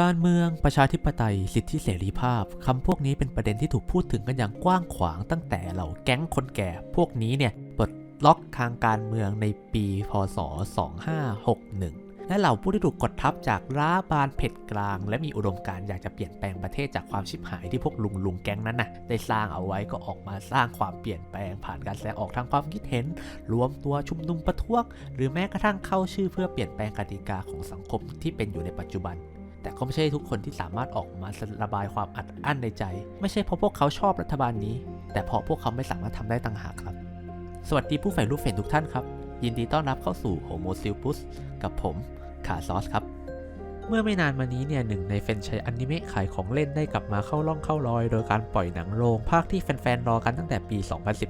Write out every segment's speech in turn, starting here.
การเมืองประชาธิปไตย สิทธิเสรีภาพคำพวกนี้เป็นประเด็นที่ถูกพูดถึงกันอย่างกว้างขวางตั้งแต่เหล่าแก๊งคนแก่ พวกนี้เนี่ยปลดล็อกทางการเมืองในปีพศ 2561 และเหล่าผู้ที่ถูกกดทับจากร้าบานเผ็ดกลาง และมีอุดมการณ์อยากจะเปลี่ยนแปลงประเทศจากความชิบหายที่พวกลุงลุงๆแก๊งนั้นน่ะได้สร้างเอาไว้ก็ออกมาสร้างความเปลี่ยนแปลงผ่านการแสดงออกทางความคิดเห็น รวมตัวชุมนุมประท้วงหรือแม้กระทั่งเข้าชื่อเพื่อเปลี่ยนแปลงกติกาของสังคมที่เป็นอยู่ในปัจจุบัน แต่ก็ไม่ใช่ทุกคนที่สามารถออกมาระบายความอัดอั้นในใจ ไม่ใช่เพราะพวกเขาชอบรัฐบาลนี้ แต่เพราะพวกเขาไม่สามารถทำได้ต่างหากครับ สวัสดีผู้ใฝ่รู้เฟนทุกท่านครับ ยินดีต้อนรับเข้าสู่โฮโมซิลปุสกับผมขาซอสครับ เมื่อไม่นานมานี้เนี่ยหนึ่งในแฟนชายอนิเมะขายของเล่นได้กลับมาเข้าร่องเข้ารอย โดยการปล่อยหนังโรงภาคที่แฟนๆ รอกันตั้งแต่ปี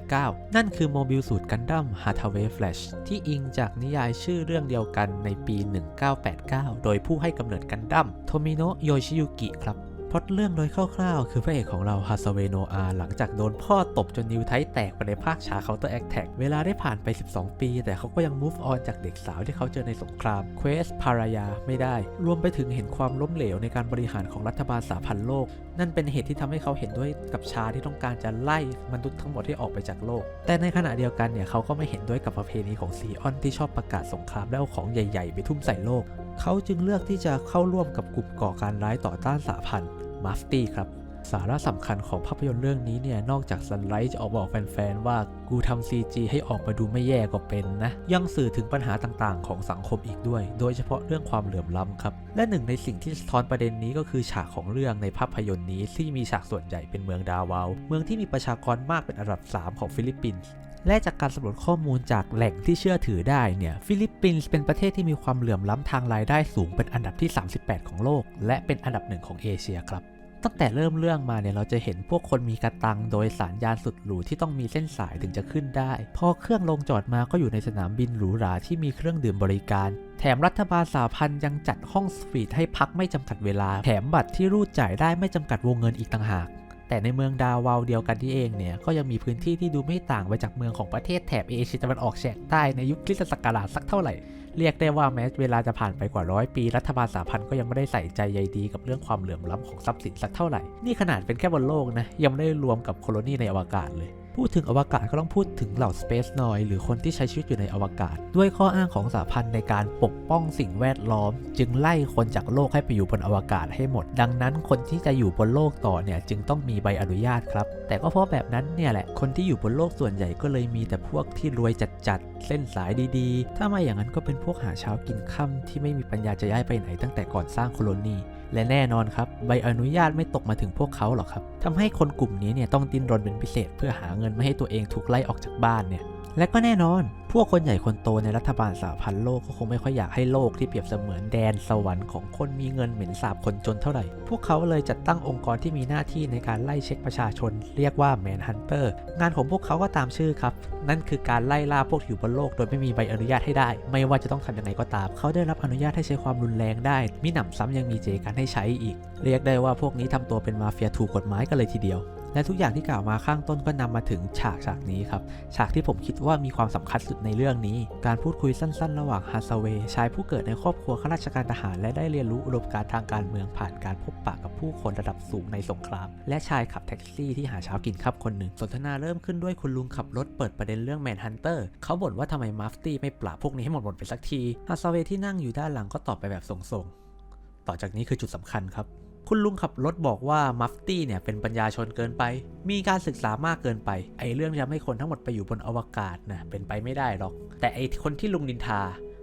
2019 นั่นคือโมบิลสูตรกันดั้มฮาร์ทเวฟแฟลชที่อิงจากนิยายชื่อเรื่องเดียวกันในปี 1989 โดยผู้ให้กำเนิดกันดั้มโทมิโนะโยชิยุกิครับ พล็อตเรื่องโดยคร่าวๆ คือพระเอกของเราฮาซเวโนอาหลังจากโดนพ่อตบจนนิ้วไทแตกไปในภาคฉาก Counter Attack เวลาได้ผ่านไป 12 ปี แต่เขาก็ยัง move on จากเด็กสาวที่เขาเจอในสงครามเควสพารายาไม่ได้ รวมไปถึงเห็นความล้มเหลวในการบริหารของรัฐบาลสาพันธ์โลก นั่นเป็นเหตุที่ทำให้เขาเห็นด้วยกับชาที่ต้องการจะไล่มนุษย์ทั้งหมดที่ออกไปจากโลก แต่ในขณะเดียวกันเนี่ยเขาก็ไม่เห็นด้วยกับประเพณีของซีออนที่ชอบประกาศสงครามและเอาของใหญ่ ๆ ไปทุ่มใส่โลก เขาจึงเลือกที่จะเข้าร่วมกับกลุ่มก่อการร้ายต่อต้านสาพันธ์ มัฟตี้ครับ สาระสำคัญของภาพยนตร์เรื่องนี้เนี่ย นอกจากซันไลท์จะออกบอกแฟนๆ ว่ากูทำ CG ให้ออกมาดูไม่แย่ก็เป็นนะ ยังสื่อถึงปัญหาต่างๆ ของสังคมอีกด้วย โดยเฉพาะเรื่องความเหลื่อมล้ำครับ และหนึ่งในสิ่งที่สะท้อนประเด็นนี้ก็คือฉากของเรื่องในภาพยนตร์นี้ที่มีฉากส่วนใหญ่เป็นเมืองดาวาว เมืองที่มีประชากรมากเป็นอันดับ 3 ของฟิลิปปินส์และจากการสำรวจข้อมูลจากแหล่งที่เชื่อถือได้เนี่ย ฟิลิปปินส์เป็นประเทศที่มีความเหลื่อมล้ำทางรายได้สูงเป็นอันดับที่ 38 ของโลก และเป็นอันดับหนึ่งของเอเชียครับ ตั้งแต่เริ่มเรื่องมาเนี่ยเราจะเห็นพวกคนมีกระตังโดยสารยานสุดหรูที่ต้องมีเส้นสายถึงจะขึ้นได้ พอเครื่องลงจอดมาก็อยู่ในสนามบินหรูหราที่มีเครื่องดื่มบริการแถมรัฐบาลสาพันธ์ยังจัดห้องสวีทให้พักไม่จำกัดเวลา แถมบัตรที่รูดจ่ายได้ไม่จำกัดวงเงินอีกต่างหาก แต่ในเมืองดาวาวเดียวกันที่เองเนี่ยก็ยังมีพื้นที่ที่ดูไม่ต่างไปจากเมืองของประเทศแถบเอเชียตะวันออกเฉียงใต้ในยุคคริสตศักราชสักเท่าไหร่ เรียกได้ว่าแม้เวลาจะผ่านไปกว่าร้อยปี รัฐบาลสาพันธ์ก็ยังไม่ได้ใส่ใจใยดีกับเรื่องความเหลื่อมล้ำของทรัพย์สินสักเท่าไหร่ นี่ขนาดเป็นแค่บนโลกนะยังไม่ได้รวมกับโคโลนีในอวกาศเลย พูดถึงอวกาศก็ต้องพูดถึงเหล่า Space n o i หรือคนที่ใช้ชีวิตอยู่ในอวกาศ ด้วยข้ออ้างของสหพันธ์ในการปกป้องสิ่งแวดล้อม จึงไล่คนจากโลกให้ไปอยู่บนอวกาศให้หมด ดังนั้นคนที่จะอยู่บนโลกต่อเนี่ยจึงต้องมีใบอนุญาตครับ แต่ก็เพราะแบบนั้นเนี่ยแหละคนที่อยู่บนโลกส่วนใหญ่ก็เลยมีแต่พวกที่รวยจัดๆเส้นสายดีๆ ถ้าไม่อย่างนั้นก็เป็นพวกหาเช้ากินค่ำที่ไม่มีปัญญาจะย้ายไปไหนตั้งแต่ก่อนสร้างโคโลนี และแน่นอนครับใบอนุญาตไม่ตกมาถึงพวกเขาหรอกครับทำให้คนกลุ่มนี้เนี่ยต้องดิ้นรนเป็นพิเศษ เพื่อหาเงินไม่ให้ตัวเองถูกไล่ออกจากบ้านเนี่ย และก็แน่นอน พวกคนใหญ่คนโตในรัฐบาลสหพันธ์โลกก็คงไม่ค่อยอยากให้โลกที่เปรียบเสมือนแดนสวรรค์ของคนมีเงินเหม็นสาบคนจนเท่าไหร่ พวกเขาเลยจัดตั้งองค์กรที่มีหน้าที่ในการไล่เช็คประชาชน เรียกว่า Manhunter งานของพวกเขาก็ตามชื่อครับ นั่นคือการไล่ล่าพวกอยู่บนโลกโดยไม่มีใบอนุญาตให้ได้ ไม่ว่าจะต้องทำยังไงก็ตาม เขาได้รับอนุญาตให้ใช้ความรุนแรงได้มีหนำซ้ำยังมีเจกันให้ใช้อีก เรียกได้ว่าพวกนี้ทำตัวเป็นมาเฟียถูกกฎหมายกันเลยทีเดียว และทุกอย่างที่กล่าวมาข้างต้นก็นำมาถึงฉากฉากนี้ครับ ฉากที่ผมคิดว่ามีความสำคัญสุดในเรื่องนี้ การพูดคุยสั้นๆ ระหว่างฮาซาเวย์ชายผู้เกิดในครอบครัวข้าราชการทหาร และได้เรียนรู้อุดมการทางการเมืองผ่านการพบปะกับผู้คนระดับสูงในสงคราม และชายขับแท็กซี่ที่หาเช้ากินข้าวคนหนึ่ง สนทนาเริ่มขึ้นด้วยคุณลุงขับรถเปิดประเด็นเรื่องแมนฮันเตอร์เขาบ่นว่าทำไมมัฟตี้ไม่ปราบพวกนี้ให้หมดหมดไปสักทีฮาซาเวย์ที่นั่งอยู่ด้านหลังก็ตอบไปแบบส่งๆต่อจากนี้คือจุดสำคัญครับ คุณลุงขับรถบอกว่ามัฟตี้เนี่ยเป็นปัญญาชนเกินไป มีการศึกษามากเกินไป ไอ้เรื่องที่ทำให้คนทั้งหมดไปอยู่บนอวกาศนะเป็นไปไม่ได้หรอก แต่ไอ้คนที่ลุงนินทา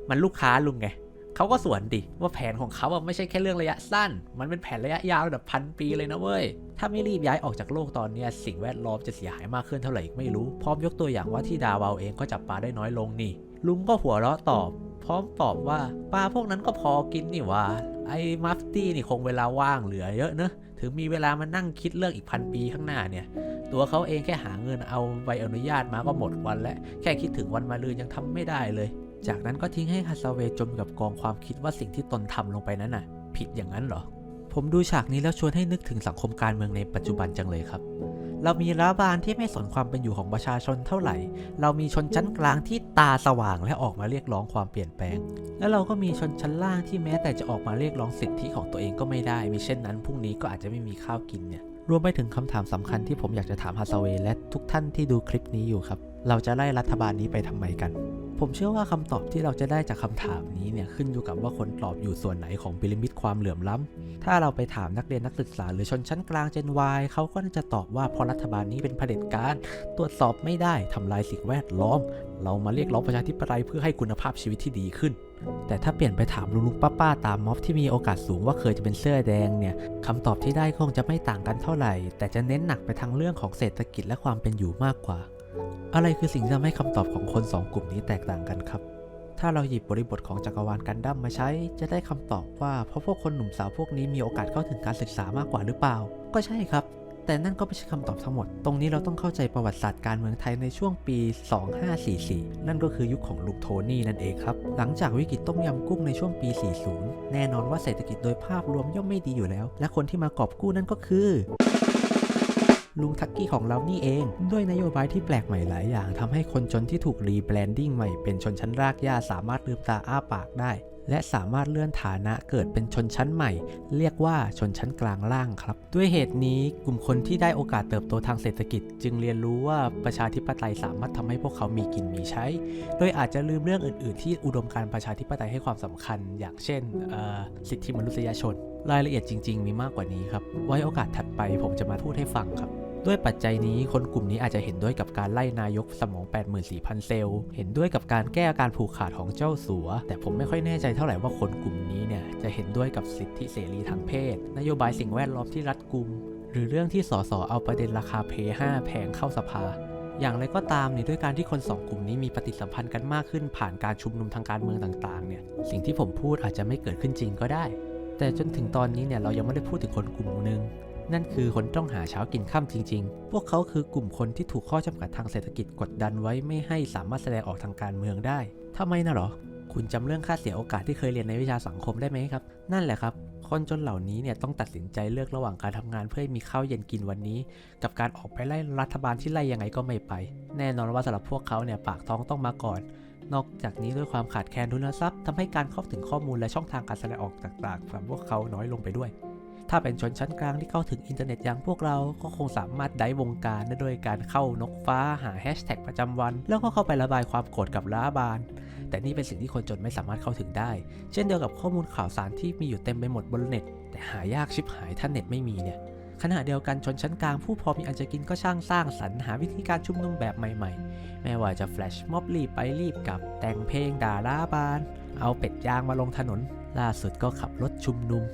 มันลูกค้าลุงไงเขาก็สวนดิว่าแผนของเขาอะไม่ใช่แค่เรื่องระยะสั้น มันเป็นแผนระยะยาวระดับพันปีเลยนะเว้ย ถ้าไม่รีบย้ายออกจากโลกตอนนี้สิ่งแวดล้อมจะเสียหายมากขึ้นเท่าไหร่อีกไม่รู้ พร้อมยกตัวอย่างว่าที่ดาวาวเองก็จับปลาได้น้อยลงนี่ ลุงก็หัวเราะตอบ พร้อมตอบว่าปลาพวกนั้นก็พอกินนี่ว่า ไอ้มัฟตี้นี่คงเวลาว่างเหลือเยอะเนอะถึงมีเวลามานั่งคิดเรื่องอีกพันปีข้างหน้าเนี่ย ตัวเขาเองแค่หาเงินเอาใบอนุญาตมาก็หมดวันแล้ว แค่คิดถึงวันมาลืนยังทำไม่ได้เลย จากนั้นก็ทิ้งให้คาซาเวจมกับกองความคิดว่าสิ่งที่ตนทำลงไปนั้นน่ะ ผิดอย่างนั้นเหรอ ผมดูฉากนี้แล้วชวนให้นึกถึงสังคมการเมืองในปัจจุบันจังเลยครับ เรามีรัฐบาลที่ไม่สนความเป็นอยู่ของประชาชนเท่าไหร่ เรามีชนชั้นกลางที่ตาสว่างและออกมาเรียกร้องความเปลี่ยนแปลง แล้วเราก็มีชนชั้นล่างที่แม้แต่จะออกมาเรียกร้องสิทธิของตัวเองก็ไม่ได้ มีเช่นนั้นพรุ่งนี้ก็อาจจะไม่มีข้าวกินเนี่ย รวมไปถึงคำถามสำคัญที่ผมอยากจะถามฮัสเวและทุกท่านที่ดูคลิปนี้อยู่ครับ เราจะไล่รัฐบาลนี้ไปทำไมกัน ผมเชื่อว่าคำตอบที่เราจะได้จากคำถามนี้เนี่ยขึ้นอยู่กับว่าคนตอบอยู่ส่วนไหนของพีระมิดความเหลื่อมล้ำถ้าเราไปถามนักเรียนนักศึกษาหรือชนชั้นกลาง Gen Y เขาก็น่าจะตอบว่าเพราะรัฐบาลนี้เป็นเผด็จการ ตรวจสอบไม่ได้ทำลายสิ่งแวดล้อม เรามาเรียกร้องประชาธิปไตยเพื่อให้คุณภาพชีวิตที่ดีขึ้น แต่ถ้าเปลี่ยนไปถามลุงๆป้าๆตามม็อบที่มีโอกาสสูงว่าเคยจะเป็นเสื้อแดงเนี่ยคำตอบที่ได้คงจะไม่ต่างกันเท่าไหร่ แต่จะเน้นหนักไปทางเรื่องของเศรษฐกิจและความเป็นอยู่มากกว่า อะไรคือสิ่งที่ทำให้คำตอบของคนสองกลุ่มนี้แตกต่างกันครับ ถ้าเราหยิบบริบทของจักรวาลกันดั้มมาใช้ จะได้คำตอบว่าเพราะพวกคนหนุ่มสาวพวกนี้มีโอกาสเข้าถึงการศึกษามากกว่าหรือเปล่า ก็ใช่ครับ แต่นั่นก็ไม่ใช่คำตอบทั้งหมด ตรงนี้เราต้องเข้าใจประวัติศาสตร์การเมืองไทยในช่วงปี 2544 นั่นก็คือยุคของลุงโทนี่นั่นเองครับ หลังจากวิกฤตต้มยำกุ้งในช่วงปี 40 แน่นอนว่าเศรษฐกิจโดยภาพรวมย่อมไม่ดีอยู่แล้ว และคนที่มากอบกู้นั่นก็คือ ลุงทักกี้ของเรานี่เอง ด้วยนโยบายที่แปลกใหม่หลายอย่างทำให้คนจนที่ถูกรีแบรนดิ้งใหม่เป็นชนชั้นรากหญ้าสามารถลืมตาอ้าปากได้ และสามารถเลื่อนฐานะเกิดเป็นชนชั้นใหม่ เรียกว่าชนชั้นกลางล่างครับ ด้วยเหตุนี้กลุ่มคนที่ได้โอกาสเติบโตทางเศรษฐกิจ จึงเรียนรู้ว่าประชาธิปไตยสามารถทำให้พวกเขามีกินมีใช้ โดยอาจจะลืมเรื่องอื่น ๆ ที่อุดมการประชาธิปไตยให้ความสำคัญ อย่างเช่นสิทธิมนุษยชนรายละเอียดจริง ๆ มีมากกว่านี้ครับ ไว้โอกาสถัดไปผมจะมาพูดให้ฟังครับ ด้วยปัจจัยนี้คนกลุ่มนี้อาจจะเห็นด้วยกับการไล่นายกสมอง 84,000 เซลล์ เห็นด้วยกับการแก้อาการผูกขาดของเจ้าสัว แต่ผมไม่ค่อยแน่ใจเท่าไหร่ว่าคนกลุ่มนี้เนี่ยจะเห็นด้วยกับสิทธิเสรีทางเพศ นโยบายสิ่งแวดล้อมที่รัดกุม หรือเรื่องที่สสเอาประเด็นราคาเพย์5แพงเข้าสภาอย่างไรก็ตามเนี่ยด้วยการที่คนสองกลุ่มนี้มีปฏิสัมพันธ์กันมากขึ้นผ่านการชุมนุมทางการเมืองต่างๆเนี่ยสิ่งที่ผมพูดอาจจะไม่เกิดขึ้นจริงก็ได้ แต่จนถึงตอนนี้เนี่ยเรายังไม่ได้พูดถึงคนกลุ่มหนึ่ง นั่นคือคนต้องหาเช้ากินข้ามจริง ๆ พวกเขาคือกลุ่มคนที่ถูกข้อจำกัดทางเศรษฐกิจกดดันไว้ไม่ให้สามารถแสดงออกทางการเมืองได้ทำไมนะหรอ คุณจำเรื่องค่าเสียโอกาสที่เคยเรียนในวิชาสังคมได้ไหมครับ นั่นแหละครับ คนจนเหล่านี้เนี่ยต้องตัดสินใจเลือกระหว่างการทำงานเพื่อมีข้าวเย็นกินวันนี้ กับการออกไปไล่รัฐบาลที่ไล่ยังไงก็ไม่ไป แน่นอนว่าสำหรับพวกเขาเนี่ยปากท้องต้องมาก่อนนอกจากนี้ด้วยความขาดแคลนทุนทรัพย์ทำให้การเข้าถึงข้อมูลและช่องทางการแสดงออกต่างๆของพวกเขาน้อยลงไปด้วย ถ้าเป็นชนชั้นกลางที่เข้าถึงอินเทอร์เน็ตอย่างพวกเรา ก็คงสามารถได้วงการได้ด้วยการเข้านกฟ้าหาแฮชแท็กประจำวัน แล้วก็เข้าไประบายความโกรธกับรัฐบาล แต่นี่เป็นสิ่งที่คนจนไม่สามารถเข้าถึงได้ เช่นเดียวกับข้อมูลข่าวสารที่มีอยู่เต็มไปหมดบนเน็ต แต่หายากชิบหายถ้าเน็ตไม่มีเนี่ยขณะเดียวกันชนชั้นกลางผู้พอมีอันจะกินก็ช่างสร้างสรรหาวิธีการชุมนุมแบบใหม่ๆ ไม่ว่าจะแฟลชม็อบรีบไปรีบกับแต่งเพลงด่ารัฐบาลเอาเป็ดยางมาลงถนน ล่าสุดก็ขับรถชุมนุม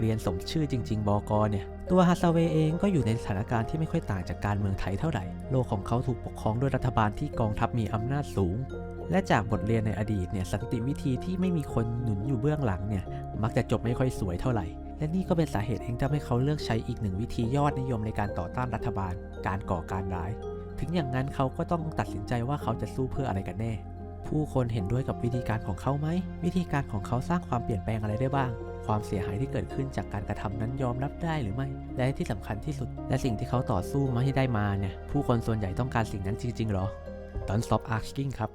เรียนสมชื่อจริง ๆบอกอเนี่ย ตัวฮาซาเวย์เองก็อยู่ในสถานการณ์ที่ไม่ค่อยต่างจากการเมืองไทยเท่าไหร่ โลกของเขาถูกปกครองด้วยรัฐบาลที่กองทัพมีอำนาจสูง และจากบทเรียนในอดีตเนี่ยสันติวิธีที่ไม่มีคนหนุนอยู่เบื้องหลังเนี่ยมักจะจบไม่ค่อยสวยเท่าไหร่ และนี่ก็เป็นสาเหตุเองที่ทำให้เขาเลือกใช้อีกหนึ่งวิธียอดนิยมในการต่อต้านรัฐบาล การก่อการร้าย ถึงอย่างนั้นเขาก็ต้องตัดสินใจว่าเขาจะสู้เพื่ออะไรกันแน่ ผู้คนเห็นด้วยกับวิธีการของเขาไหม วิธีการของเขาสร้างความเปลี่ยนแปลงอะไรได้บ้าง ความเสียหายที่เกิดขึ้นจากการกระทำนั้นยอมรับได้หรือไม่ และที่สำคัญที่สุด และสิ่งที่เขาต่อสู้มาให้ได้มาเนี่ยผู้คนส่วนใหญ่ต้องการสิ่งนั้นจริงๆหรอ Don't stop asking ครับ